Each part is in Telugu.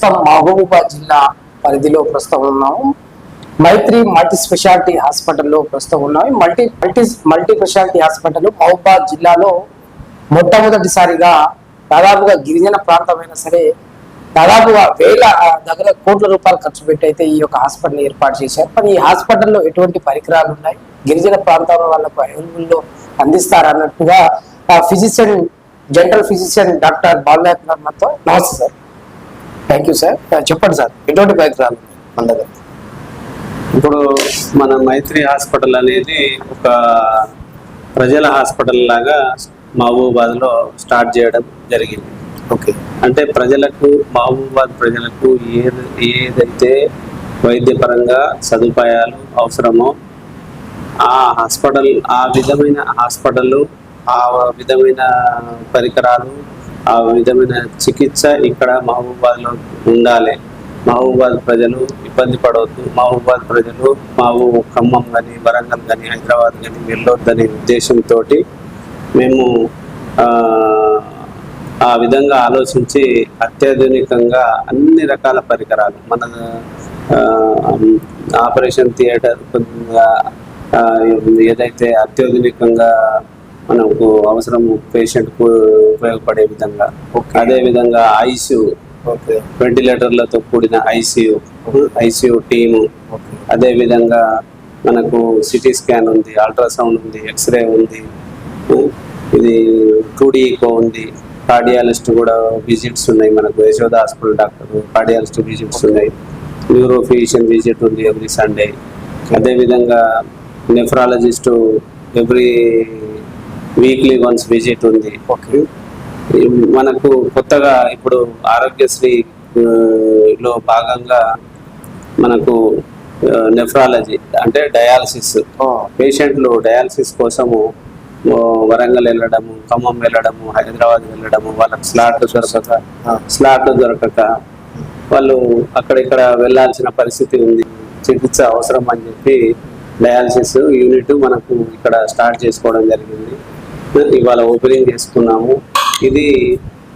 ప్రస్తుతం మహబూబాబాద్ జిల్లా పరిధిలో ప్రస్తుతం ఉన్నాము. మైత్రి మల్టీ స్పెషాలిటీ హాస్పిటల్లో ప్రస్తుతం ఉన్నాము. Multi multi multi speciality hospital Mahabubabad జిల్లాలో మొట్టమొదటిసారిగా దాదాపుగా గిరిజన ప్రాంతమైనా సరే దాదాపుగా వేల దగ్గర కోట్ల రూపాయలు ఖర్చు పెట్టి అయితే ఈ యొక్క హాస్పిటల్ ఏర్పాటు చేశారు. మరి ఈ హాస్పిటల్లో ఎటువంటి పరికరాలు ఉన్నాయి? గిరిజన ప్రాంతాల వాళ్ళకు అవైలబుల్లో అందిస్తారన్నట్టుగా physician general physician doctor Balanayak గారు నమస్తే సార్. థ్యాంక్ యూ సార్ చెప్పండి సార్ ఎటువంటి పరికరాలు మన దగ్గర ఇప్పుడు మన మైత్రి హాస్పిటల్ అనేది ఒక ప్రజల హాస్పిటల్ లాగా మహబూబాద్లో స్టార్ట్ చేయడం జరిగింది. ఓకే. అంటే ప్రజలకు మహబూబాద్ ప్రజలకు ఏది ఏదైతే వైద్యపరంగా సదుపాయాలు అవసరమో ఆ హాస్పిటల్ ఆ విధమైన హాస్పిటల్ ఆ విధమైన పరికరాలు ఆ విధమైన చికిత్స ఇక్కడ మహబూబాద్లో ఉండాలి. మహబూబాద్ ప్రజలు ఇబ్బంది పడవద్దు. మహబూబాద్ ప్రజలు మావు ఖమ్మం కానీ వరంగల్ కానీ హైదరాబాద్ కానీ వెళ్ళొద్దనే ఉద్దేశంతో మేము ఆ, విధంగా ఆలోచించి అత్యాధునికంగా అన్ని రకాల పరికరాలు మన ఆపరేషన్ థియేటర్ ఏదైతే అత్యాధునికంగా మనకు అవసరం పేషెంట్కు ఉపయోగపడే విధంగా. అదే విధంగా ఐసియు వెంటిలేటర్లతో కూడిన ఐసియు ఐసియు టీము. అదే విధంగా మనకు సిటీ స్కాన్ ఉంది అల్ట్రాసౌండ్ ఉంది ఎక్స్రే ఉంది. ఇది టూ ఈకో ఉంది. కార్డియాలజిస్ట్ కూడా విజిట్స్ ఉన్నాయి మనకు. Yashoda hospital doctor cardiologist visits ఉన్నాయి. న్యూరో ఫిజిషియన్ విజిట్ ఉంది ఎవ్రీ సండే అదే విధంగా nephrologist every weekly once visit ఉంది. మనకు కొత్తగా ఇప్పుడు ఆరోగ్యశ్రీ లో భాగంగా మనకు నెఫ్రాలజీ అంటే డయాలసిస్ పేషెంట్లు డయాలసిస్ కోసము వరంగల్ వెళ్ళడము ఖమ్మం వెళ్ళడము హైదరాబాద్ వెళ్ళడము వాళ్ళకి స్లాట్ దొరకక స్లాట్ దొరకక వాళ్ళు అక్కడిక్కడ వెళ్ళాల్సిన పరిస్థితి ఉంది. చికిత్స అవసరం అని చెప్పి డయాలసిస్ యూనిట్ మనకు ఇక్కడ స్టార్ట్ చేసుకోవడం జరిగింది. ఇవాళ ఓపెనింగ్ చేసుకున్నాము. ఇది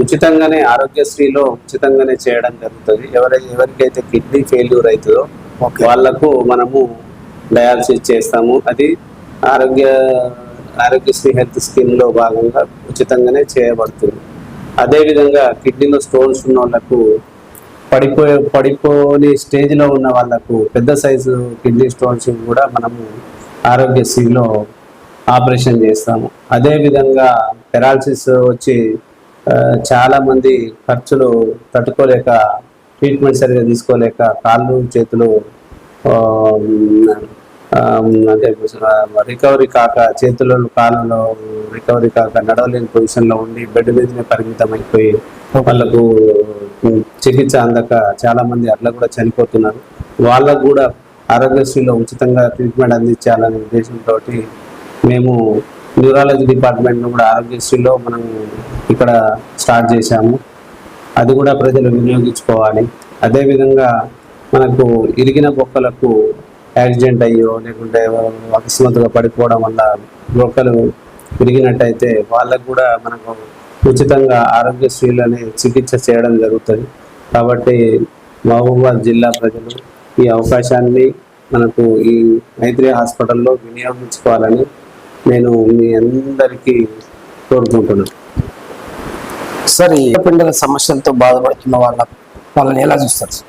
ఉచితంగానే ఆరోగ్యశ్రీలో ఉచితంగానే చేయడం జరుగుతుంది. ఎవరై ఎవరికైతే కిడ్నీ ఫెయిల్యూర్ అవుతుందో ఓకే. వాళ్ళకు మనము డయాలసిస్ చేస్తాము. అది ఆరోగ్య ఆరోగ్యశ్రీ హెల్త్ స్కీమ్లో భాగంగా ఉచితంగానే చేయబడుతుంది. అదే విధంగా కిడ్నీలో స్టోన్స్ ఉన్న వాళ్ళకు పడిపోయే పడిపోని స్టేజ్లో ఉన్న వాళ్ళకు పెద్ద సైజు కిడ్నీ స్టోన్స్ కూడా మనము ఆరోగ్యశ్రీలో ఆపరేషన్ చేస్తాము. అదేవిధంగా పెరాలసిస్ వచ్చి చాలామంది ఖర్చులు తట్టుకోలేక ట్రీట్మెంట్ సరిగా తీసుకోలేక కాళ్ళు చేతులు అంటే రికవరీ కాక చేతులలో కాళ్ళలో రికవరీ కాక నడవలేని పొజిషన్లో ఉండి బెడ్ మీదనే పరిమితం అయిపోయి వాళ్ళకు చికిత్స అందక చాలామంది అట్లా కూడా చనిపోతున్నారు. వాళ్ళకు కూడా ఆరోగ్యశ్రీలో ఉచితంగా ట్రీట్మెంట్ అందించాలనే ఉద్దేశంతో మేము న్యూరాలజీ డిపార్ట్మెంట్ను కూడా ఆరోగ్యశ్రీలో మనం ఇక్కడ స్టార్ట్ చేశాము. అది కూడా ప్రజలు వినియోగించుకోవాలి. అదేవిధంగా మనకు ఇరిగిన బొక్కలకు యాక్సిడెంట్ అయ్యో లేకుంటే అకస్మాత్తుగా పడిపోవడం వల్ల బొక్కలు విరిగినట్టయితే వాళ్ళకు కూడా మనకు ఉచితంగా ఆరోగ్యశ్రీలనే చికిత్స చేయడం జరుగుతుంది. కాబట్టి మహబూబాద్ జిల్లా ప్రజలు ఈ అవకాశాన్ని మనకు ఈ మైత్రి హాస్పిటల్లో వినియోగించుకోవాలని నేను మీ అందరికీ కోరుకుంటున్నాను సార్ పిండల సమస్యలతో బాధపడుతున్న వాళ్ళ వాళ్ళని ఎలా చూస్తారు? సార్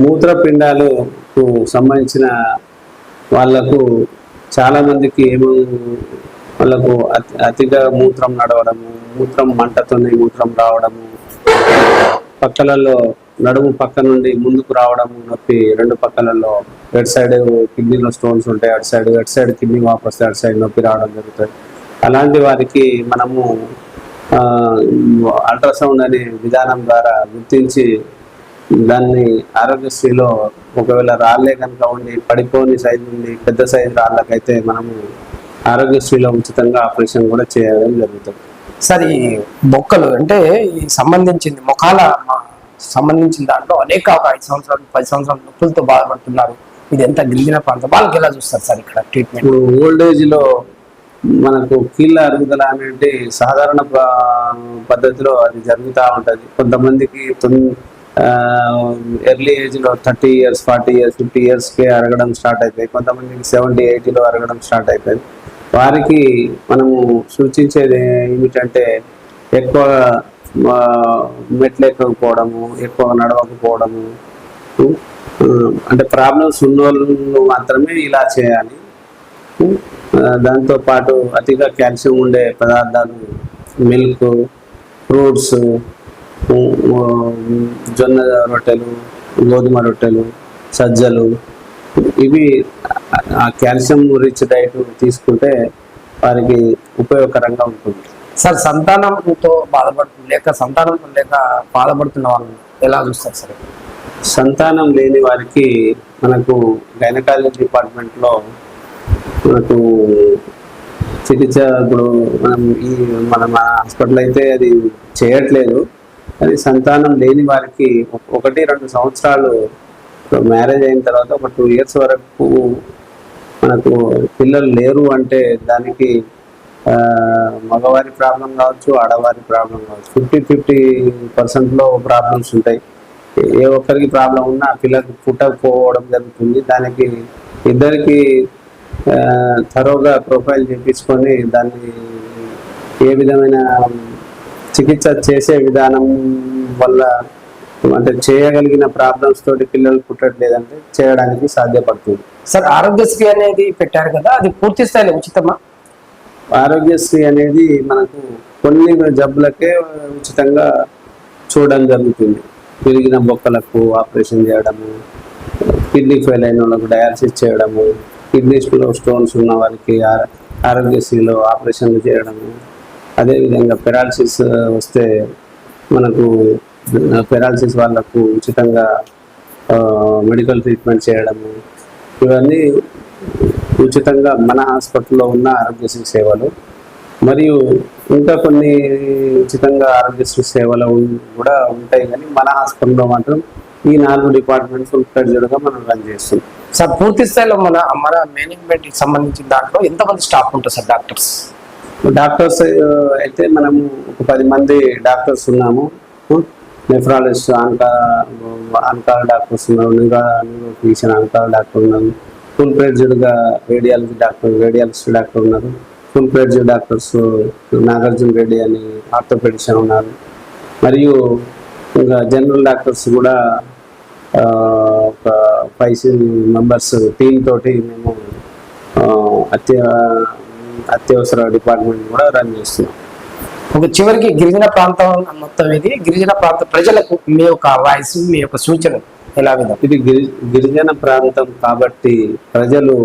మూత్రపిండాలకు సంబంధించిన వాళ్ళకు చాలా మందికి ఏమో వాళ్ళకు అతి అతిగా మూత్రం నడవడము మూత్రం మంటతోనే మూత్రం రావడము పక్కలలో నడుము పక్క నుండి ముందుకు రావడం నొప్పి రెండు పక్కలలో ఎటు సైడ్ కిడ్నీలో స్టోన్స్ ఉంటాయి అటు సైడ్ అటు సైడ్ కిడ్నీ వాపు వస్తే అటు సైడ్ నొప్పి రావడం జరుగుతుంది. అలాంటి వారికి మనము అల్ట్రాసౌండ్ అనే విధానం ద్వారా గుర్తించి దాన్ని ఆరోగ్యశ్రీలో ఒకవేళ రాళ్ళే కనుక ఉండి పడిపోని సైజు నుండి పెద్ద సైజు రాళ్ళకైతే మనము ఆరోగ్యశ్రీలో ఉచితంగా ఆపరేషన్ కూడా చేయడం జరుగుతుంది. సార్ ఈ బొక్కలు అంటే ఈ సంబంధించింది ముఖాల సంబంధించిన దాంట్లో అనేక ఒక ఐదు సంవత్సరాలు పది సంవత్సరాలు నొప్పులతో బాధపడుతున్నారు. ఇది ఎంత గిరిజన ప్రాంతం? వాళ్ళకి ఎలా చూస్తారు సార్ ఇక్కడ ట్రీట్మెంట్ ఓల్డ్ ఏజ్లో మనకు కీళ్ళ అరుగుదల అనేది సాధారణ పద్ధతిలో అది జరుగుతూ ఉంటుంది. కొంతమందికి ఎర్లీ ఏజ్లో thirty years forty years fifty ఇయర్స్కే అరగడం స్టార్ట్ అవుతాయి కొంతమందికి సెవెంటీ ఎయిటీలో అరగడం స్టార్ట్ అవుతుంది వారికి మనము సూచించేది ఏమిటంటే ఎక్కువ మెట్లు ఎక్కకపోవడము ఎక్కువ నడవకపోవడము అంటే ప్రాబ్లమ్స్ ఉన్నోళ్ళు మాత్రమే ఇలా చేయాలి. దాంతోపాటు దాంతో పాటు అతిగా కాల్షియం ఉండే పదార్థాలు మిల్క్ ఫ్రూట్స్ జొన్న రొట్టెలు గోధుమ రొట్టెలు సజ్జలు ఇవి ఆ- ఆ కాల్షియం రిచ్ డైట్ తీసుకుంటే వారికి ఉపయోగకరంగా ఉంటుంది. సార్ సంతానంతో బాధపడుతుంది లేక సంతానం లేక బాధపడుతున్న వాళ్ళు ఎలా చూస్తారు సార్? సంతానం లేని వారికి మనకు గైనకాలజీ డిపార్ట్మెంట్లో మనకు చికిత్స ఇప్పుడు మనం ఈ మన హాస్పిటల్ అయితే అది చేయట్లేదు. అది సంతానం లేని వారికి ఒకటి రెండు సంవత్సరాలు మ్యారేజ్ అయిన తర్వాత ఒక టూ ఇయర్స్ వరకు మనకు పిల్లలు లేరు అంటే దానికి మగవారి ప్రాబ్లం కావచ్చు ఆడవారి ప్రాబ్లం కావచ్చు ఫిఫ్టీ ఫిఫ్టీ పర్సెంట్లో ప్రాబ్లమ్స్ ఉంటాయి. ఏ ఒక్కరికి ప్రాబ్లం ఉన్నా పిల్లలు పిల్లకి పుట్టకపోవడం జరుగుతుంది. దానికి ఇద్దరికి తరోగా ప్రొఫైల్ చేపించుకొని దాన్ని ఏ విధమైన చికిత్స చేసే విధానం వల్ల అంటే చేయగలిగిన ప్రాబ్లమ్స్ తోటి పిల్లలు పుట్టట్లేదంటే చేయడానికి సాధ్యపడుతుంది. సార్ ఆరోగ్యశ్రీ అనేది పెట్టారు కదా అది పూర్తి స్థాయిలో ఉచితమా? ఆరోగ్యశ్రీ అనేది మనకు కొన్ని జబ్బులకే ఉచితంగా చూడడం జరుగుతుంది. పెరిగిన బొక్కలకు ఆపరేషన్ చేయడము కిడ్నీ ఫెయిల్ అయిన వాళ్ళకు డయాలసిస్ చేయడము కిడ్నీస్లో స్టోన్స్ ఉన్న వారికి ఆరోగ్యశ్రీలో ఆపరేషన్లు చేయడము. అదేవిధంగా పెరాలసిస్ వస్తే మనకు పెరాలసిస్ వాళ్ళకు ఉచితంగా మెడికల్ ట్రీట్మెంట్ చేయడము. ఇవన్నీ ఉచితంగా మన హాస్పిటల్లో ఉన్న ఆరోగ్యశ్రీ సేవలు మరియు ఇంకా కొన్ని ఉచితంగా ఆరోగ్యశ్రీ సేవలు కూడా ఉంటాయి కానీ మన హాస్పిటల్లో మాత్రం ఈ నాలుగు డిపార్ట్మెంట్ ఫుల్ ఫ్లెడ్జ్డ్గా మనం రన్ చేస్తున్నాం. సార్ పూర్తి స్థాయిలో మన మన మేనేజ్మెంట్కి సంబంధించిన దాంట్లో ఎంతమంది స్టాఫ్ ఉంటారు సార్ డాక్టర్స్ డాక్టర్స్ అయితే మనము ఒక పది మంది డాక్టర్స్ ఉన్నాము. నెఫ్రాలజిస్ట్ ఆన్కా ఆన్కాల్ డాక్టర్స్ ఉన్నారు న్యూరా న్యూరోఫిజిషియన్ ఆన్కాల్ డాక్టర్ ఉన్నారు. ఫుల్గా రేడియాలజీ డాక్టర్ రేడియాలజిస్ట్ డాక్టర్ ఉన్నారు. Full fledged doctors Nagarjuna Reddy అని ఆర్థోపెడిషన్ ఉన్నారు. మరియు ఇంకా జనరల్ డాక్టర్స్ కూడా ఒక ఫైవ్ మెంబర్స్ టీమ్ తోటి మేము అత్య అత్యవసర డిపార్ట్మెంట్ కూడా రన్ చేస్తున్నాం. ఒక చివరికి గిరిజన ప్రాంతం మొత్తం ఇది. గిరిజన ప్రాంత ప్రజలకు మీ యొక్క వాయిస్ మీ యొక్క సూచనలు. ఎలా విధం? ఇది గిరి గిరిజన ప్రాంతం కాబట్టి ప్రజలు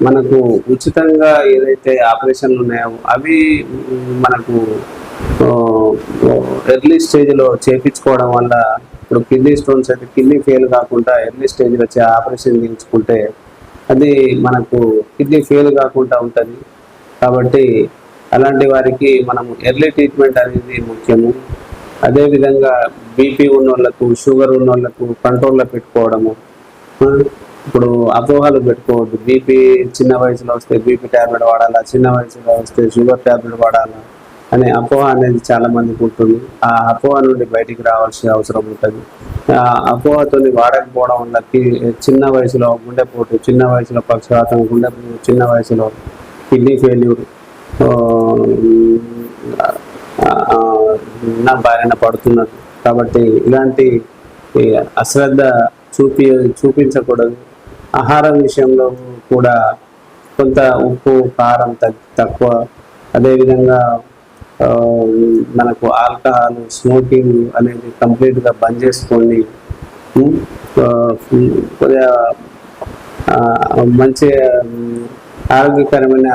మనకు ఉచితంగా ఏదైతే ఆపరేషన్లు ఉన్నాయో అవి మనకు ఎర్లీ స్టేజ్లో చేపించుకోవడం వల్ల ఇప్పుడు కిడ్నీ స్టోన్స్ అయితే కిడ్నీ ఫెయిల్ కాకుండా ఎర్లీ స్టేజ్లో చే ఆపరేషన్ చేయించుకుంటే అది మనకు కిడ్నీ ఫెయిల్ కాకుండా ఉంటుంది. కాబట్టి అలాంటి వారికి మనం ఎర్లీ ట్రీట్మెంట్ అనేది ముఖ్యము. అదేవిధంగా బీపీ ఉన్న వాళ్ళకు షుగర్ ఉన్న వాళ్ళకు కంట్రోల్లో పెట్టుకోవడము. ఇప్పుడు అపోహలు పెట్టుకోవద్దు. బీపీ చిన్న వయసులో వస్తే బీపీ ట్యాబ్లెట్ వాడాలా? చిన్న వయసులో వస్తే షుగర్ ట్యాబ్లెట్ వాడాలా? అనే అపోహ అనేది చాలా మందికి ఉంటుంది. ఆ అపోహ నుండి బయటికి రావాల్సిన అవసరం ఉంటుంది. ఆ అపోహతో వాడకపోవడం వల్ల చిన్న వయసులో గుండెపోటు చిన్న వయసులో పక్షవాతం గుండె చిన్న వయసులో కిడ్నీ ఫెయిల్యూర్ నా బారిన పడుతున్నట్టు కాబట్టి ఇలాంటి అశ్రద్ధ చూపి చూపించకూడదు. ఆహారం విషయంలో కూడా కొంత ఉప్పు కారం తగ్- తక్కువ. అదేవిధంగా మనకు ఆల్కహాల్ స్మోకింగ్ అనేది కంప్లీట్గా బంద్ చేసుకొని కొద్దిగా మంచి ఆరోగ్యకరమైన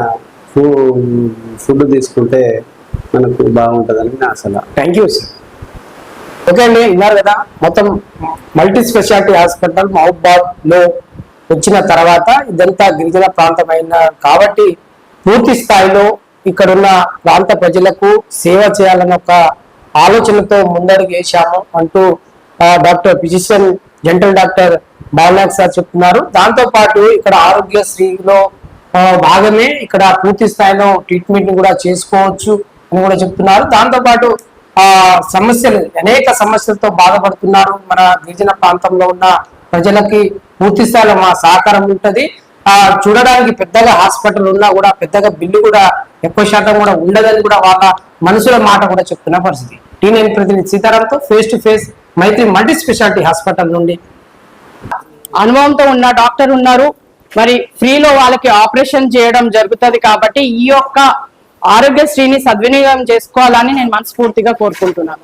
ఫుడ్ తీసుకుంటే మనకు బాగుంటుందని నా సలహా. Thank you sir. ఓకే అండి విన్నారు కదా? మొత్తం మల్టీ స్పెషాలిటీ హాస్పిటల్ మహబాద్లో వచ్చిన తర్వాత ఇదంతా గిరిజన ప్రాంతమైన కాబట్టి పూర్తి స్థాయిలో ఇక్కడున్న ప్రాంత ప్రజలకు సేవ చేయాలన్న ఒక ఆలోచనతో ముందడుగు వేశాము అంటూ doctor physician general doctor Balanath sir చెప్తున్నారు. దాంతో పాటు ఇక్కడ ఆరోగ్యశ్రీలో భాగమే ఇక్కడ పూర్తి స్థాయిలో ట్రీట్మెంట్ కూడా చేసుకోవచ్చు అని కూడా చెప్తున్నారు. దాంతో పాటు ఆ సమస్యలు అనేక సమస్యలతో బాధపడుతున్నారు. మన గిరిజన ప్రాంతంలో ఉన్న ప్రజలకి పూర్తి స్థాయిలో మా సహకారం ఉంటుంది. ఆ చూడడానికి పెద్దగా హాస్పిటల్ ఉన్నా కూడా పెద్దగా బిల్లు కూడా ఎక్కువ శాతం కూడా ఉండదని కూడా వాళ్ళ మనసుల మాట కూడా చెప్తున్న పరిస్థితి. టీ నైన్ ప్రతినిధి సీతారాంతో face to face Maitri multi speciality hospital నుండి. అనుభవంతో ఉన్న డాక్టర్ ఉన్నారు. మరి ఫ్రీలో వాళ్ళకి ఆపరేషన్ చేయడం జరుగుతుంది కాబట్టి ఈ యొక్క ఆరోగ్యశ్రీని సద్వినియోగం చేసుకోవాలని నేను మనస్ఫూర్తిగా కోరుకుంటున్నాను.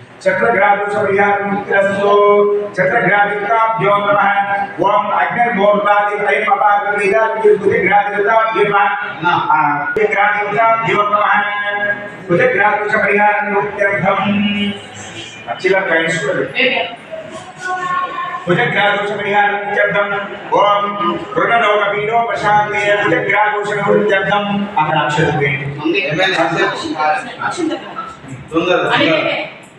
చక్రగ్రాదికాభ్యం చక్రభుజాంచకారే చక్రజ్ఞానప్రభుష్యాం చక్రగ్రాదోచ పరిహారమిత్యర్థం అస్య ఆత్మపీడోపశాంతయే చక్రగ్రాదికాభ్యో నమః చక్రగ్రాదోష పరిహారమిత్యస్తో చక్రగ్రాదికాభ్యో నమః ఓం అగ్నిర్మూర్తాది ఐం అపాగ్రహీదా కుజగ్రాదికాభ్యో నమః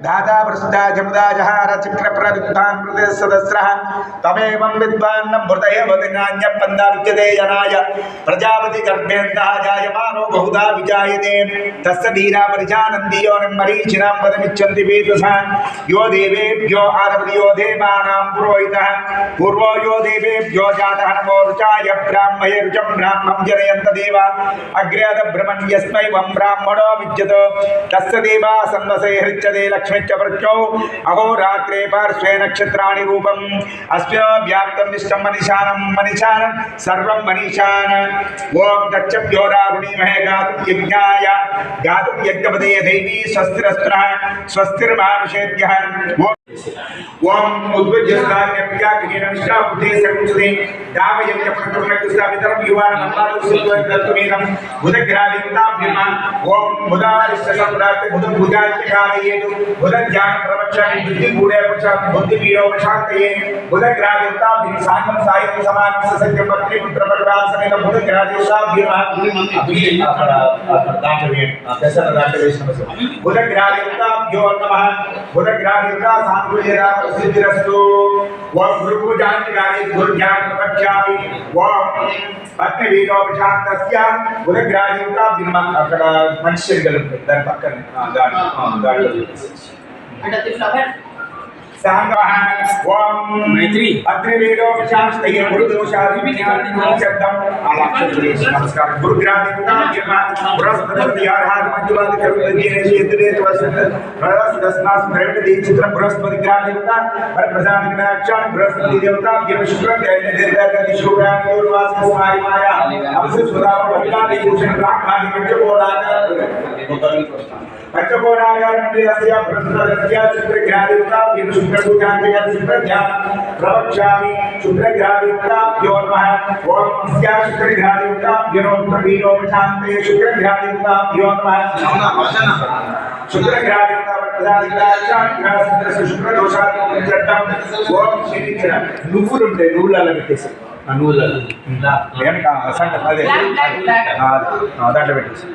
పరిహారమిత్యర్థం అచ్చిల కైశ్వరుడు జముదా జహార చక్ర ప్రవిద్వాన్ మృదే సదస్రః తమేవం విద్వాన్ మృతయ వదినాన్య పందా విద్యతే జనాయ ప్రజాపతి జాయమానో బహుదా విజాయతే తస్య ధీరా మరీచినాం వేదస యో దేవేభ్యో దేవానాం పూర్వో యో దేవేభ్యో నమో రుచాయ బ్రాహ్మయ రుచం బ్రాహ్మం జనయంత దేవ అగ్రేద వం బ్రాహ్మణో విద్యతో తస్య దేవా సన్వసే హృచ్యతే లక్ష్మిచ్చ लक्ष्मीच वृक्षौ अहोरात्रे पार्श्वे नक्षत्राणि रूपम्। अस्य व्याप्तं निष्ठं मनीषानं। मनीषानं सर्वं मनीषान। ॐ दक्षव्योरारुणीमहे गातुं यज्ञाय। गातुं यज्ञपदये देवी स्वस्तिरस्त्रः स्वस्तिर्मानुषेभ्यः। ఓం ఓం ఉద్వజ్యస్తాన్యప్యా గృహేణ విశ్రా బుద్ధే సర్వసుదే దావయజ్ఞ ప్రకృష్ణ వితరం యువాన మల్లాదు సుత్వం దత్తుమేనం బుధగ్రాదితాభ్యమ ఓం బుధారిష్ట సంప్రాప్తి బుధ భుజాత్యకాలయేతు బుధ ధ్యాన ప్రవక్షామి బుద్ధి గూఢే ప్రశాంతి బుద్ధి పీడో ప్రశాంతయే బుధగ్రాదితాభ్యం సాయం సాయం సమానం సత్యం పత్రి పుత్ర పరివార సమేత బుధగ్రాదితాభ్యమ అక్కడ అక్కడ దాంట్లో దశర దాంట్లో వేసిన బుధగ్రాదితాభ్యో నమః బుధగ్రాదితా సాంగుల్యరా ప్రసిద్ధిరస్తు ఓం గురుపూజాంతి గాని గురుధ్యాన ప్రపంచామి ఓం పత్నివీడోపశాంతస్య బుధగ్రాదితా భిన్న అక్కడ మనిషి కలుగుతుంది దాని పక్కన सांगः ओम मैत्री अत्र वेदोपशास्त्रय गुरुदोषादि विज्ञानिनो शब्दम आलाक्षे नमस्कार गुरुग्रादिकं निर्माण पुरस्पदति आहार मध्यवाद करुणदीने क्षेत्रे त्वसत रस दसनास प्रेम दीक्षित्र बृहस्पति ग्राम देवता पर प्रधान गणाक्षण बृहस्पति देवता के शुक्र दैन्य देवता का दिशोगा योरवास कुमारी माया अब से सुधा भगवान ने भूषण राम खाली के बोला पंचकोणागार मंदिरस्य बृहस्पतिस्य चित्रग्रादेवता विष्णु ధ్యాన ప్రవక్ష్యామి శుక్ర గ్రాదిత యో నమః ఓం అస్య శుక్ర గ్రాదిత గిరోత్ర వీరోపశాంతే శుక్ర గ్రాదిత యో నమః శుక్రగ్రహాధిపత శుక్రదోషాత్మకం చట్టం ఓం శనిచర నువ్వులు ఉంటాయి నువ్వులు అలా పెట్టేసి ఆ నువ్వులలో వెనక సంగతి అదే Black, black, black. ఆ, ఆ, దాంట్లో పెట్టేసి